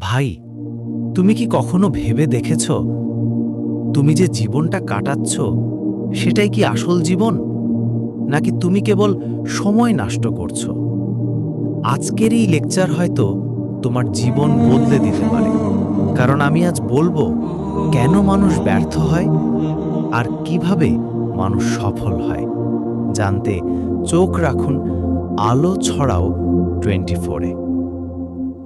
ভাই, তুমি কি কখনো ভেবে দেখেছ? তুমি যে জীবনটা কাটাচ্ছ, সেটাই কি আসল জীবন? নাকি তুমি কেবল সময় নষ্ট করছ? আজকের এই লেকচার হয়তো তোমার জীবন বদলে দিতে পারে। কারণ আমি আজ বলব, কেন মানুষ ব্যর্থ হয় আর কীভাবে মানুষ সফল হয়। জানতে চোখ রাখুন আলো ছড়াও টোয়েন্টি ফোরে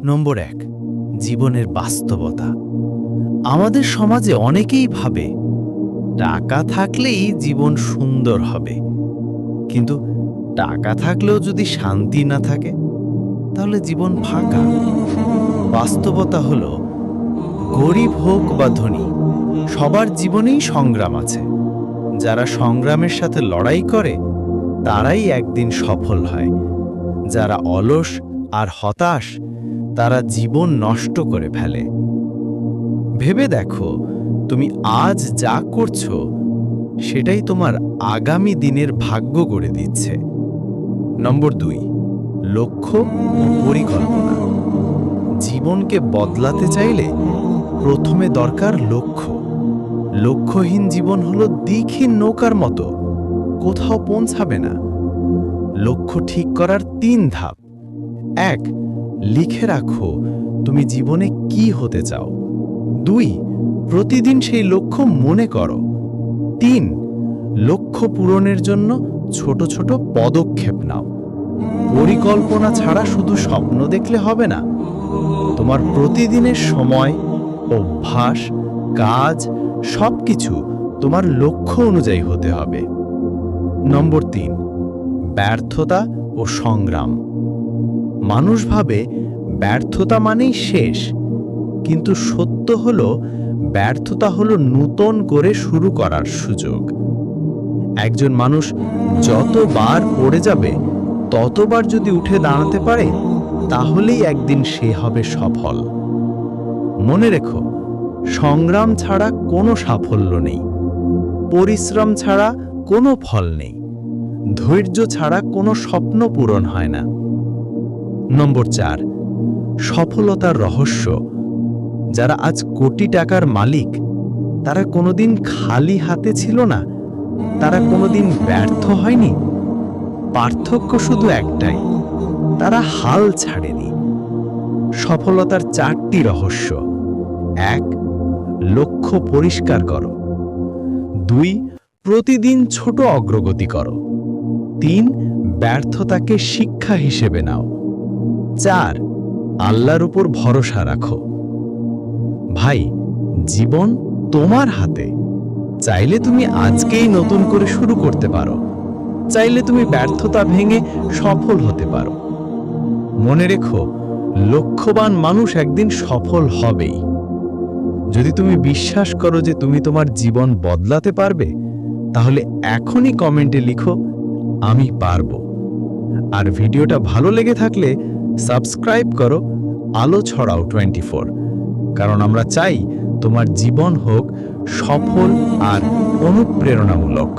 নম্বর এক। জীবনের বাস্তবতা। আমাদের সমাজে অনেকেই ভাবে, টাকা থাকলেই জীবন সুন্দর হবে। কিন্তু টাকা থাকলেও যদি শান্তি না থাকে, তাহলে জীবন ফাঁকা। বাস্তবতা হল, গরিব হোক বা ধনী, সবার জীবনেই সংগ্রাম আছে। যারা সংগ্রামের সাথে লড়াই করে, তারাই একদিন সফল হয়। যারা অলস আর হতাশ তারা জীবন নষ্ট করে ফেলে। ভেবে দেখো, তুমি আজ যা করছ, সেটাই তোমার আগামী দিনের ভাগ্য গড়ে দিচ্ছে। নম্বর দুই, লক্ষ্য পরিকল্পনা। জীবনকে বদলাতে চাইলে প্রথমে দরকার লক্ষ্য। লক্ষ্যহীন জীবন হলো দিকহীন নৌকার মতো, কোথাও পৌঁছাবে না। লক্ষ্য ঠিক করার তিন ধাপ। এক লিখে রাখো তুমি জীবনে কি হতে চাও। দুই, প্রতিদিন সেই লক্ষ্য মনে করো। তিন, লক্ষ্য পূরণের জন্য ছোট ছোট পদক্ষেপ নাও। পরিকল্পনা ছাড়া শুধু স্বপ্ন দেখলে হবে না। তোমার প্রতিদিনের সময়, অভ্যাস, কাজ, সবকিছু তোমার লক্ষ্য অনুযায়ী হতে হবে। নম্বর তিন, ব্যর্থতা ও সংগ্রাম। মানুষ ভাবে ব্যর্থতা মানেই শেষ, কিন্তু সত্য হলো ব্যর্থতা হলো নূতন করে শুরু করার সুযোগ। একজন মানুষ যতবার পড়ে যাবে, ততবার যদি উঠে দাঁড়াতে পারে, তাহলেই একদিন সে হবে সফল। মনে রেখো, সংগ্রাম ছাড়া কোনো সাফল্য নেই, পরিশ্রম ছাড়া কোনো ফল নেই, ধৈর্য ছাড়া কোনো স্বপ্ন পূরণ হয় না। নম্বর চার, সফলতার রহস্য। যারা আজ কোটি টাকার মালিক, তারা কোনোদিন খালি হাতে ছিল না, তারা কোনোদিন ব্যর্থ হয়নি। পার্থক্য শুধু একটাই, তারা হাল ছাড়েনি। সফলতার চারটি রহস্য। এক, লক্ষ্য পরিষ্কার করো। দুই, প্রতিদিন ছোট অগ্রগতি করো। তিন, ব্যর্থতাকে শিক্ষা হিসেবে নাও। চার, আল্লাহর উপর ভরসা রাখো। ভাই, জীবন তোমার হাতে। চাইলে তুমি আজকেই নতুন করে শুরু করতে পারো। চাইলে তুমি ব্যর্থতা ভেঙে সফল হতে পারো। মনে রেখো, লক্ষ্যবান মানুষ একদিন সফল হবেই। যদি তুমি বিশ্বাস করো যে তুমি তোমার জীবন বদলাতে পারবে, তাহলে এখনই কমেন্টে লিখো, আমি পারব। আর ভিডিওটা ভালো লেগে থাকলে সাবস্ক্রাইব করো আলো ছড়াও টোয়েন্টি কারণ আমরা চাই তোমার জীবন হোক সফল আর অনুপ্রেরণামূলক।